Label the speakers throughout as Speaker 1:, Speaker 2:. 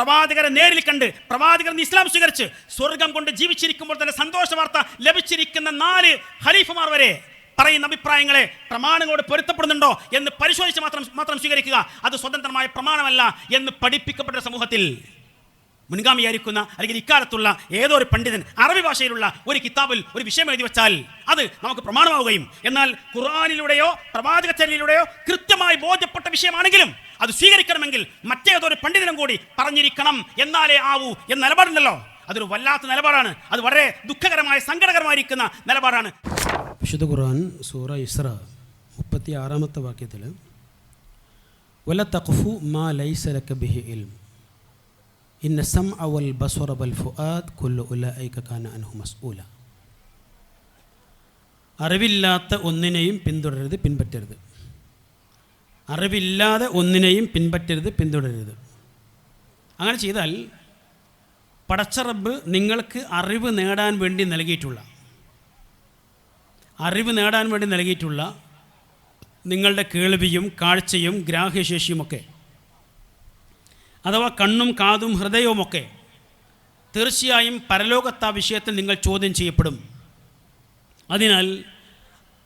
Speaker 1: പ്രവാചകരെ നേരിൽ കണ്ട് പ്രവാചകർ ഇസ്ലാം സ്വീകരിച്ച് സ്വർഗം കൊണ്ട് ജീവിച്ചിരിക്കുമ്പോൾ തന്നെ സന്തോഷ വാർത്ത ലഭിച്ചിരിക്കുന്ന നാല് ഖലീഫമാർ വരെ പറയുന്ന അഭിപ്രായങ്ങളെ പ്രമാണങ്ങളോട് പൊരുത്തപ്പെടുന്നുണ്ടോ എന്ന് പരിശോധിച്ച് മാത്രം മാത്രം സ്വീകരിക്കുക. അത് സ്വതന്ത്രമായ പ്രമാണമല്ല എന്ന് പഠിപ്പിക്കപ്പെട്ട സമൂഹത്തിൽ മുൻഗാമിയായിരിക്കുന്ന അല്ലെങ്കിൽ ഇക്കാലത്തുള്ള ഏതോ ഒരു പണ്ഡിതൻ അറബി ഭാഷയിലുള്ള ഒരു കിതാബിൽ ഒരു വിഷയം എഴുതി വെച്ചാൽ അത് നമുക്ക് പ്രമാണമാവുകയും എന്നാൽ ഖുർആാനിലൂടെയോ പ്രവാചക ചര്യയിലൂടെയോ കൃത്യമായി ബോധ്യപ്പെട്ട വിഷയമാണെങ്കിലും അത് സ്വീകരിക്കണമെങ്കിൽ മറ്റേതൊരു പണ്ഡിതനും കൂടി പറഞ്ഞിരിക്കണം എന്നാലേ ആവൂ എന്ന നിലപാടുണ്ടല്ലോ. അതൊരു വല്ലാത്ത നിലപാടാണ്. അത് വളരെ ദുഃഖകരമായ സങ്കടകരമായിരിക്കുന്ന നിലപാടാണ്.
Speaker 2: വിശുദ്ധ ഖുർആൻ സൂറ ഇസ്ര മുപ്പത്തി ആറാമത്തെ വാക്യത്തിൽ വല തഖഫു മാ ലൈസ ലക ബിഹി ഇൽം. ഇന്ന സം അവൽ ബസ്വറ ബൽ ഫുആദ് കുല്ലു ഉലൈക കാന അൻഹു മസ്ഊല. അറിവില്ലാത്ത ഒന്നിനെയും പിന്തുടരരുത് പിൻപറ്റരുത്. അറിവില്ലാതെ ഒന്നിനെയും പിൻപറ്റരുത് പിന്തുടരരുത്. അങ്ങനെ ചെയ്താൽ പടച്ചറബ് നിങ്ങൾക്ക് അറിവ് നേടാൻ വേണ്ടി നൽകിയിട്ടുള്ള അറിവ് നേടാൻ വേണ്ടി നൽകിയിട്ടുള്ള നിങ്ങളുടെ കേൾവിയും കാഴ്ചയും ഗ്രാഹ്യശേഷിയുമൊക്കെ അഥവാ കണ്ണും കാതും ഹൃദയവുമൊക്കെ തീർച്ചയായും പരലോകത്ത് വിഷയത്തിൽ നിങ്ങൾ ചോദ്യം ചെയ്യപ്പെടും. അതിനാൽ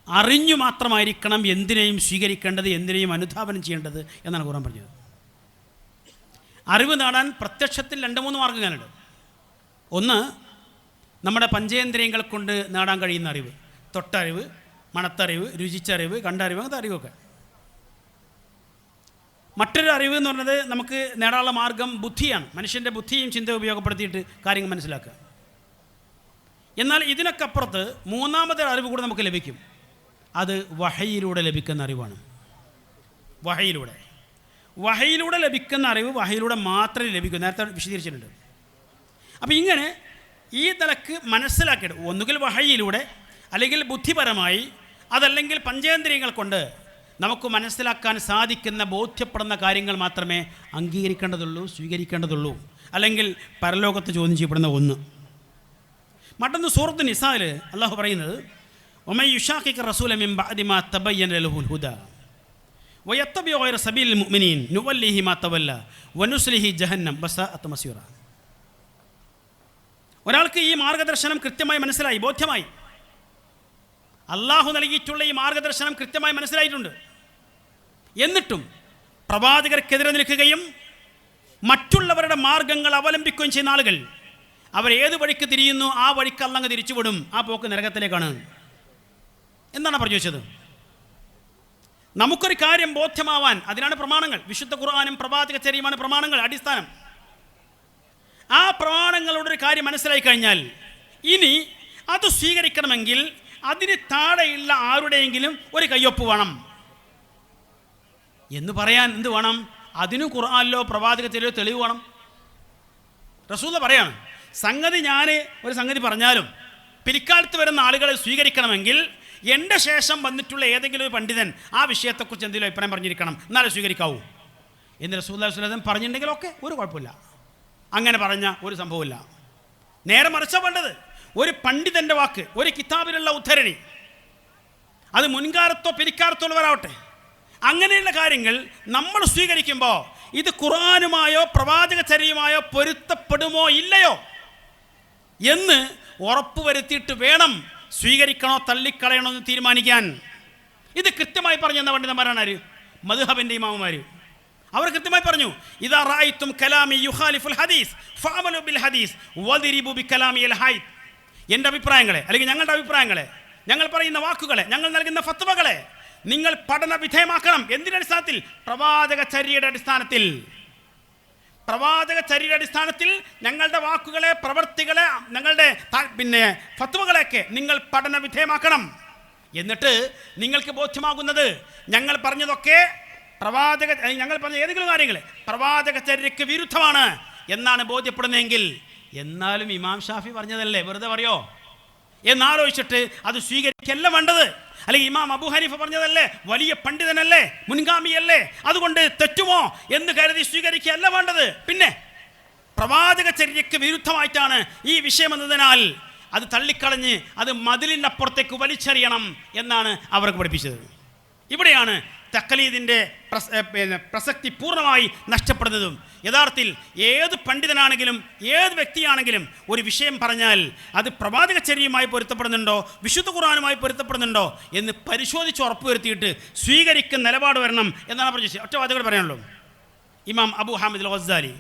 Speaker 2: അറിഞ്ഞു മാത്രമായിരിക്കണം എന്തിനേയും സ്വീകരിക്കേണ്ടത് എന്തിനേയും അനുധാപനം ചെയ്യേണ്ടത് എന്നാണ് ഖുറാൻ പറഞ്ഞത്. അറിവ് നേടാൻ പ്രത്യക്ഷത്തിൽ രണ്ട് മൂന്ന് മാർഗങ്ങളുണ്ട്. ഒന്ന് നമ്മുടെ പഞ്ചേന്ദ്രിയങ്ങൾ കൊണ്ട് നേടാൻ കഴിയുന്ന അറിവ്. തൊട്ടറിവ് മണത്തറിവ് രുചിച്ചറിവ് കണ്ടറിവ് അങ്ങനത്തെ അറിവൊക്കെ. മറ്റൊരു അറിവ് എന്ന് പറയുന്നത് നമുക്ക് നേടാനുള്ള മാർഗം ബുദ്ധിയാണ്. മനുഷ്യന്റെ ബുദ്ധിയും ചിന്ത ഉപയോഗപ്പെടുത്തിയിട്ട് കാര്യങ്ങൾ മനസ്സിലാക്കുക. എന്നാൽ ഇതിനൊക്കെ അപ്പുറത്ത് മൂന്നാമത്തെ അറിവ് കൂടെ നമുക്ക് ലഭിക്കും. അത് വഹയിലൂടെ ലഭിക്കുന്ന അറിവാണ്. വഹയിലൂടെ. വഹയിലൂടെ ലഭിക്കുന്ന അറിവ് വഹയിലൂടെ മാത്രമേ ലഭിക്കൂ. നേരത്തെ വിശദീകരിച്ചിട്ടുണ്ട്. അപ്പോൾ ഇങ്ങനെ ഈ തലക്ക് മനസ്സിലാക്കിയിട്ട് ഒന്നുകിൽ വഹയിലൂടെ അല്ലെങ്കിൽ ബുദ്ധിപരമായി അതല്ലെങ്കിൽ പഞ്ചേന്ദ്രിയങ്ങൾ കൊണ്ട് നമുക്ക് മനസ്സിലാക്കാൻ സാധിക്കുന്ന ബോധ്യപ്പെടുന്ന കാര്യങ്ങൾ മാത്രമേ അംഗീകരിക്കേണ്ടതുള്ളൂ സ്വീകരിക്കേണ്ടതുള്ളൂ. അല്ലെങ്കിൽ പരലോകത്ത് ചോദ്യം ചെയ്യപ്പെടുന്ന ഒന്ന്. മറ്റൊന്ന് സൂറത്ത് നിസാൽ അള്ളാഹു പറയുന്നത് ഒമൈ يشاقق الرسول من بعد ما تبين له الهدى. ويتبع غير سبيل المؤمنين. نوليه ما تولى ونسله جهنم. وساءت مسيرا ഒരാൾക്ക് ഈ മാർഗദർശനം കൃത്യമായി മനസ്സിലായി. ബോധ്യമായി. അള്ളാഹു നൽകിയിട്ടുള്ള ഈ മാർഗദർശനം കൃത്യമായി മനസ്സിലായിട്ടുണ്ട്. എന്നിട്ടും പ്രവാചകർക്കെതിരെ നിൽക്കുകയും മറ്റുള്ളവരുടെ മാർഗങ്ങൾ അവലംബിക്കുകയും ചെയ്യുന്ന ആളുകൾ അവർ ഏത് വഴിക്ക് തിരിയുന്നു ആ വഴിക്ക് അല്ലങ്ങ് തിരിച്ചുവിടും. ആ പോക്ക് നരകത്തിലേക്കാണ്. എന്നാണ് പറഞ്ഞു വെച്ചത്. നമുക്കൊരു കാര്യം ബോധ്യമാവാൻ അതിനാണ് പ്രമാണങ്ങൾ. വിശുദ്ധ ഖുർആാനും പ്രവാചക ചര്യമാണ് പ്രമാണങ്ങൾ അടിസ്ഥാനം. ആ പ്രമാണങ്ങളുടെ ഒരു കാര്യം മനസ്സിലായി കഴിഞ്ഞാൽ ഇനി അത് സ്വീകരിക്കണമെങ്കിൽ അതിന് താഴെയുള്ള ആരുടെയെങ്കിലും ഒരു കയ്യൊപ്പ് വേണം. എന്ന് പറയാൻ എന്ത് വേണം? അതിനും ഖുർആാനിലോ പ്രവാചകത്തിലോ തെളിവ് വേണം. റസൂല പറയാണ് സംഗതി ഞാൻ ഒരു സംഗതി പറഞ്ഞാലും പിൽക്കാലത്ത് വരുന്ന ആളുകളെ സ്വീകരിക്കണമെങ്കിൽ എന്റെ ശേഷം വന്നിട്ടുള്ള ഏതെങ്കിലും ഒരു പണ്ഡിതൻ ആ വിഷയത്തെക്കുറിച്ച് എന്തെങ്കിലും അഭിപ്രായം പറഞ്ഞിരിക്കണം. എന്നാലേ സ്വീകരിക്കാവൂ. എന്ന് റസൂല്ലാ സുലതൻ പറഞ്ഞിട്ടുണ്ടെങ്കിലൊക്കെ ഒരു കുഴപ്പമില്ല. അങ്ങനെ പറഞ്ഞ ഒരു സംഭവമില്ല. നേരെ മറിച്ച വേണ്ടത് ഒരു പണ്ഡിതന്റെ വാക്ക് ഒരു കിതാബിലുള്ള ഉദ്ധരണി അത് മുൻകാലത്തോ പിരിക്കാലത്തോ ഉള്ളവരാവട്ടെ. അങ്ങനെയുള്ള കാര്യങ്ങൾ നമ്മൾ സ്വീകരിക്കുമ്പോൾ ഇത് ഖുറാനുമായോ പ്രവാചക ചരിയുമായോ പൊരുത്തപ്പെടുമോ ഇല്ലയോ എന്ന് ഉറപ്പുവരുത്തിയിട്ട് വേണം സ്വീകരിക്കണോ തള്ളിക്കളയണോ എന്ന് തീരുമാനിക്കാൻ. ഇത് കൃത്യമായി പറഞ്ഞു തന്ന പണ്ഡിതന്മാരാണ് ആര് മധുഹബിന്റെ ഇമാമുമാർ അവർ കൃത്യമായി പറഞ്ഞു ഇതാ റായിത്തും കലാമി യുഹാലിഫുൽ ഹദീസ് ഫഅമലു ബിൽ ഹദീസ് വദിരിബു ബി കലാമി അൽ ഹൈദ്. എന്റെ അഭിപ്രായങ്ങളെ അല്ലെങ്കിൽ ഞങ്ങളുടെ അഭിപ്രായങ്ങളെ ഞങ്ങൾ പറയുന്ന വാക്കുകളെ ഞങ്ങൾ നൽകുന്ന ഫത്വകളെ നിങ്ങൾ പഠന വിധേയമാക്കണം എന്തിനടിസ്ഥാനത്തിൽ പ്രവാചക ചര്യയുടെ അടിസ്ഥാനത്തിൽ. പ്രവാചക ചര്യയുടെ അടിസ്ഥാനത്തിൽ ഞങ്ങളുടെ വാക്കുകളെ പ്രവൃത്തികളെ ഞങ്ങളുടെ പിന്നെ ഫത്വകളെയൊക്കെ നിങ്ങൾ പഠന വിധേയമാക്കണം എന്നിട്ട് നിങ്ങൾക്ക് ബോധ്യമാകുന്നത് ഞങ്ങൾ പറഞ്ഞതൊക്കെ പ്രവാചക ഞങ്ങൾ പറഞ്ഞ ഏതെങ്കിലും കാര്യങ്ങൾ പ്രവാചക ചരിക്ക് വിരുദ്ധമാണ് എന്നാണ് ബോധ്യപ്പെടുന്നതെങ്കിൽ എന്നാലും ഇമാം ഷാഫി പറഞ്ഞതല്ലേ? വെറുതെ പറയോ? എന്നാലോചിച്ചിട്ട് അത് സ്വീകരിക്കല്ല വേണ്ടത്. അല്ലെങ്കിൽ ഇമാം അബു ഹനീഫ പറഞ്ഞതല്ലേ? വലിയ പണ്ഡിതനല്ലേ? മുൻഗാമിയല്ലേ? അതുകൊണ്ട് തെറ്റുമോ എന്ന് കരുതി സ്വീകരിക്കുകയല്ല വേണ്ടത്. പിന്നെ പ്രവാചക ചര്യയ്ക്ക് വിരുദ്ധമായിട്ടാണ് ഈ വിഷയം എന്നതിനാൽ അത് തള്ളിക്കളഞ്ഞ് അത് മതിലിനപ്പുറത്തേക്ക് വലിച്ചെറിയണം എന്നാണ് അവർക്ക് പഠിപ്പിച്ചത്. ഇവിടെയാണ് തക്കലീദിന്റെ പ്രസക്തി പൂർണമായി നഷ്ടപ്പെടുന്നതും. യഥാർത്ഥത്തിൽ ഏത് പണ്ഡിതനാണെങ്കിലും ഏത് വ്യക്തിയാണെങ്കിലും ഒരു വിഷയം പറഞ്ഞാൽ അത് പ്രവാചക ചര്യയുമായി പൊരുത്തപ്പെടുന്നുണ്ടോ വിശുദ്ധ ഖുർആാനുമായി പൊരുത്തപ്പെടുന്നുണ്ടോ എന്ന് പരിശോധിച്ച് ഉറപ്പുവരുത്തിയിട്ട് സ്വീകരിക്കുന്ന നിലപാട് വരണം എന്നാണ് പറഞ്ഞത് ഒറ്റ വാദങ്ങൾ പറയാനുള്ളൂ. ഇമാം അബു ഹാമിദ് ഗസാലി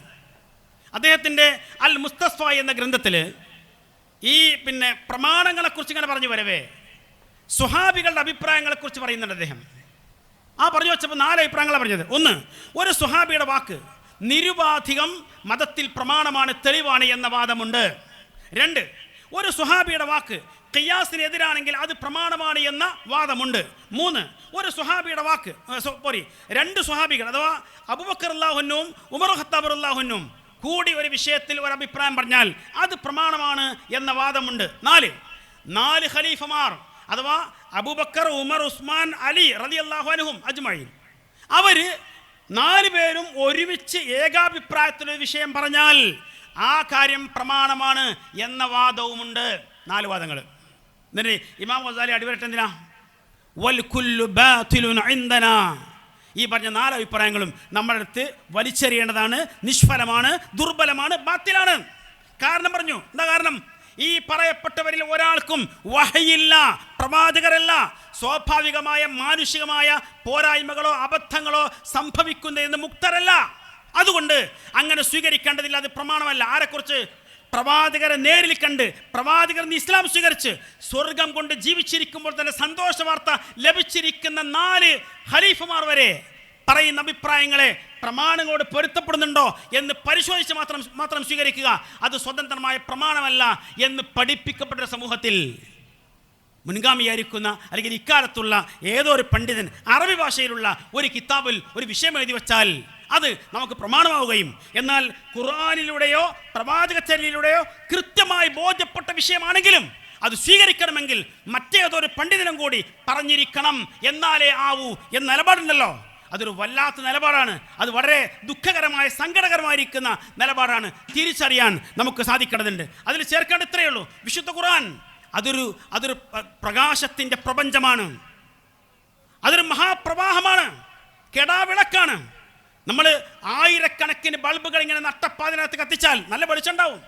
Speaker 2: അദ്ദേഹത്തിന്റെ അൽ മുസ്തഫ എന്ന ഗ്രന്ഥത്തിൽ ഈ പിന്നെ പ്രമാണങ്ങളെക്കുറിച്ച് ഇങ്ങനെ പറഞ്ഞു വരവേ. സുഹാബികളുടെ അഭിപ്രായങ്ങളെക്കുറിച്ച് പറയുന്നുണ്ട് അദ്ദേഹം. ആ പറഞ്ഞു വെച്ചപ്പോൾ നാല് അഭിപ്രായങ്ങളാണ് പറഞ്ഞത്. ഒന്ന് ഒരു സുഹാബിയുടെ വാക്ക് നിരുപാധികം മതത്തിൽ പ്രമാണമാണ് തെളിവാണ് എന്ന വാദമുണ്ട്. രണ്ട് ഒരു സുഹാബിയുടെ വാക്ക് ഖിയാസിന് എതിരാണെങ്കിൽ അത് പ്രമാണമാണ് എന്ന വാദമുണ്ട്. മൂന്ന് ഒരു സുഹാബിയുടെ വാക്ക് സോറി രണ്ട് സുഹാബികൾ അഥവാ അബുബക്കർ അള്ളാഹുനും ഉമർ ഖത്താബർ അള്ളാഹുനും കൂടി ഒരു വിഷയത്തിൽ ഒരു അഭിപ്രായം പറഞ്ഞാൽ അത് പ്രമാണമാണ് എന്ന വാദമുണ്ട്. നാല് നാല് ഖലീഫമാർ അഥവാ അബൂബക്കർ ഉമർ ഉസ്മാൻ അലി റലി അള്ളാഹുഅനുഹും അജ്മഴീൻ അവർ നാല് പേരും ഒരുമിച്ച് ഏകാഭിപ്രായത്തിലൊരു വിഷയം പറഞ്ഞാൽ ആ കാര്യം പ്രമാണമാണ് എന്ന വാദവുമുണ്ട്. നാല് വാദങ്ങൾ എന്നിട്ട് ഇമാം ഗസാലി അടിവരട്ടെ എന്തിനാ? ഈ പറഞ്ഞ നാല് അഭിപ്രായങ്ങളും നമ്മുടെ അടുത്ത് വലിച്ചെറിയേണ്ടതാണ് നിഷ്ഫലമാണ് ദുർബലമാണ് ബാത്തിലാണ്. കാരണം പറഞ്ഞു. എന്താ കാരണം? ഈ പറയപ്പെട്ടവരിൽ ഒരാൾക്കും വഹയില്ല പ്രവാചകരല്ല. സ്വാഭാവികമായ മാനുഷികമായ പോരായ്മകളോ അബദ്ധങ്ങളോ സംഭവിക്കുന്നതെന്ന് മുക്തരല്ല. അതുകൊണ്ട് അങ്ങനെ സ്വീകരിക്കേണ്ടതില്ല അത് പ്രമാണമല്ല. ആരെക്കുറിച്ച്? പ്രവാചകരെ നേരിൽ കണ്ട് പ്രവാചകർ ഇസ്ലാം സ്വീകരിച്ച് സ്വർഗം കൊണ്ട് ജീവിച്ചിരിക്കുമ്പോൾ തന്നെ സന്തോഷ വാർത്ത ലഭിച്ചിരിക്കുന്ന നാല് ഖലീഫുമാർ വരെ പറയുന്ന അഭിപ്രായങ്ങളെ പ്രമാണങ്ങളോട് പൊരുത്തപ്പെടുന്നുണ്ടോ എന്ന് പരിശോധിച്ച് മാത്രം മാത്രം സ്വീകരിക്കുക. അത് സ്വതന്ത്രമായ പ്രമാണമല്ല എന്ന് പഠിപ്പിക്കപ്പെട്ട സമൂഹത്തിൽ മുൻഗാമിയായിരിക്കുന്ന അല്ലെങ്കിൽ ഇക്കാലത്തുള്ള ഏതോ ഒരു പണ്ഡിതൻ അറബി ഭാഷയിലുള്ള ഒരു കിതാബിൽ ഒരു വിഷയം എഴുതി വച്ചാൽ അത് നമുക്ക് പ്രമാണമാവുകയും എന്നാൽ ഖുർആാനിലൂടെയോ പ്രവാചകച്ചര്യയിലൂടെയോ കൃത്യമായി ബോധ്യപ്പെട്ട വിഷയമാണെങ്കിലും അത് സ്വീകരിക്കണമെങ്കിൽ മറ്റേതൊരു പണ്ഡിതനും കൂടി പറഞ്ഞിരിക്കണം എന്നാലേ ആവൂ എന്ന നിലപാടുണ്ടല്ലോ. അതൊരു വല്ലാത്ത നിലപാടാണ്. അത് വളരെ ദുഃഖകരമായ സങ്കടകരമായിരിക്കുന്ന നിലപാടാണ്. തിരിച്ചറിയാൻ നമുക്ക് സാധിക്കേണ്ടതുണ്ട്. അതിൽ ചേർക്കേണ്ട ഇത്രയേ ഉള്ളൂ. വിശുദ്ധ ഖുർആൻ അതൊരു അതൊരു പ്ര- പ്രകാശത്തിന്റെ പ്രപഞ്ചമാണ്. അതൊരു മഹാപ്രവാഹമാണ്. കെടാവിളക്കാണ്. നമ്മൾ ആയിരക്കണക്കിന് ബൾബുകൾ ഇങ്ങനെ നട്ടപ്പാതിനകത്ത് കത്തിച്ചാൽ നല്ല വെളിച്ചുണ്ടാവും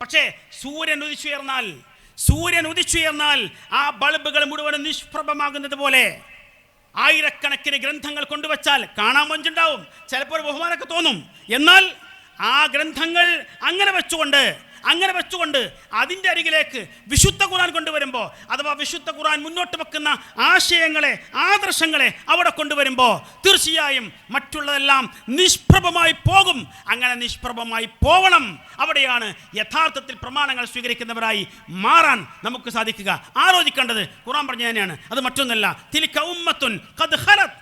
Speaker 2: പക്ഷേ സൂര്യൻ ഉദിച്ചുയർന്നാൽ സൂര്യൻ ഉദിച്ചുയർന്നാൽ ആ ബൾബുകൾ മുഴുവൻ നിഷ്പ്രഭമാകുന്നത് പോലെ ആയിരക്കണക്കിന് ഗ്രന്ഥങ്ങൾ കൊണ്ടുവച്ചാൽ കാണാൻ മഞ്ചുണ്ടാവും ചിലപ്പോൾ ബഹുമാനമൊക്കെ തോന്നും. എന്നാൽ ആ ഗ്രന്ഥങ്ങൾ അങ്ങനെ വെച്ചുകൊണ്ട് അങ്ങനെ വെച്ചുകൊണ്ട് അതിന്റെ അരികിലേക്ക് വിശുദ്ധ ഖുർആൻ കൊണ്ടുവരുമ്പോൾ അഥവാ വിശുദ്ധ ഖുർആൻ മുന്നോട്ട് വെക്കുന്ന ആശയങ്ങളെ ആദർശങ്ങളെ അവിടെ കൊണ്ടുവരുമ്പോൾ തീർച്ചയായും മറ്റുള്ളതെല്ലാം നിഷ്പ്രഭമായി പോകും. അങ്ങനെ നിഷ്പ്രഭമായി പോകണം അവിടെയാണ് യഥാർത്ഥത്തിൽ പ്രമാണങ്ങൾ സ്വീകരിക്കുന്നവരായി മാറാൻ നമുക്ക് സാധിക്കുക. ആലോചിക്കേണ്ടത് ഖുർആൻ പറഞ്ഞു തന്നെയാണ്. അത് മറ്റൊന്നല്ല. തിലിക്ക ഉമ്മത്തുൻ കത് ഖലത്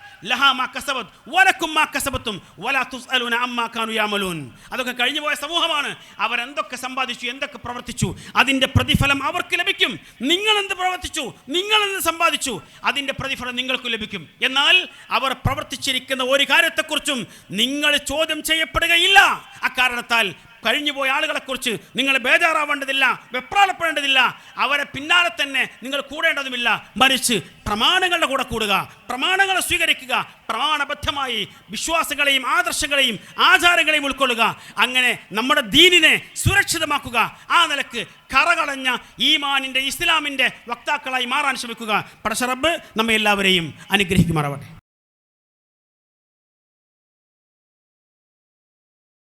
Speaker 2: അതൊക്കെ കഴിഞ്ഞു പോയ സമൂഹമാണ്. അവരെന്തൊക്കെ സമ്പാദിച്ചു എന്തൊക്കെ പ്രവർത്തിച്ചു അതിന്റെ പ്രതിഫലം അവർക്ക് ലഭിക്കും. നിങ്ങൾ എന്ത് പ്രവർത്തിച്ചു നിങ്ങൾ എന്ത് സമ്പാദിച്ചു അതിന്റെ പ്രതിഫലം നിങ്ങൾക്ക് ലഭിക്കും. എന്നാൽ അവർ പ്രവർത്തിച്ചിരിക്കുന്ന ഒരു കാര്യത്തെക്കുറിച്ചും നിങ്ങൾ ചോദ്യം ചെയ്യപ്പെടുകയില്ല. അക്കാരണത്താൽ കഴിഞ്ഞുപോയ ആളുകളെക്കുറിച്ച് നിങ്ങൾ ബേജാറാവേണ്ടതില്ല വെപ്രാളപ്പെടേണ്ടതില്ല. അവരെ പിന്നാലെ തന്നെ നിങ്ങൾ കൂടേണ്ടതുമില്ല. മറിച്ച് പ്രമാണങ്ങളുടെ കൂടെ കൂടുക പ്രമാണങ്ങളെ സ്വീകരിക്കുക പ്രമാണബദ്ധമായി വിശ്വാസങ്ങളെയും ആദർശങ്ങളെയും ആചാരങ്ങളെയും ഉൾക്കൊള്ളുക. അങ്ങനെ നമ്മുടെ ദീനിനെ സുരക്ഷിതമാക്കുക. ആ നിലയ്ക്ക് കറകളഞ്ഞ ഈമാനിന്റെ ഇസ്ലാമിന്റെ വക്താക്കളായി മാറാൻ ശ്രമിക്കുക. പടശറബ് നമ്മെ എല്ലാവരെയും അനുഗ്രഹിക്കുമാറാവട്ടെ.